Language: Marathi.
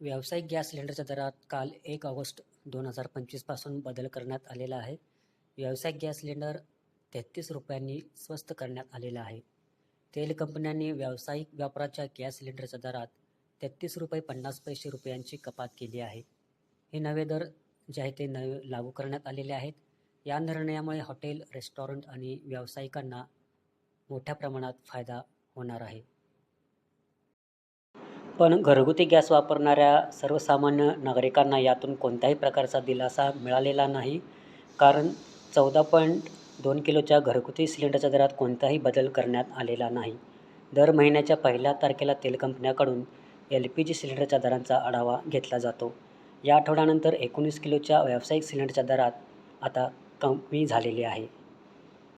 व्यावसायिक गॅस सिलेंडरच्या दरात काल एक ऑगस्ट दोन हजार पंचवीसपासून बदल करण्यात आलेला आहे. व्यावसायिक गॅस सिलेंडर तेहतीस रुपयांनी स्वस्त करण्यात आलेला आहे. तेल कंपन्यांनी व्यावसायिक व्यापाराच्या गॅस सिलेंडरच्या दरात तेहतीस रुपये पन्नास पैसे रुपयांची कपात केली आहे. हे नवे दर जे आहे ते नवे लागू करण्यात आलेले आहेत. या निर्णयामुळे हॉटेल रेस्टॉरंट आणि व्यावसायिकांना मोठ्या प्रमाणात फायदा होणार आहे. पण घरगुती गॅस वापरणाऱ्या सर्वसामान्य नागरिकांना यातून कोणत्याही प्रकारचा दिलासा मिळालेला नाही. कारण चौदा पॉईंट दोन किलोच्या घरगुती सिलेंडरच्या दरात कोणताही बदल करण्यात आलेला नाही. दर महिन्याच्या पहिल्या तारखेला तेल कंपन्याकडून एल पी जी सिलेंडरच्या दरांचा आढावा घेतला जातो. या आठवड्यानंतर एकोणीस किलोच्या व्यावसायिक सिलेंडरच्या दरात आता कमी झालेली आहे.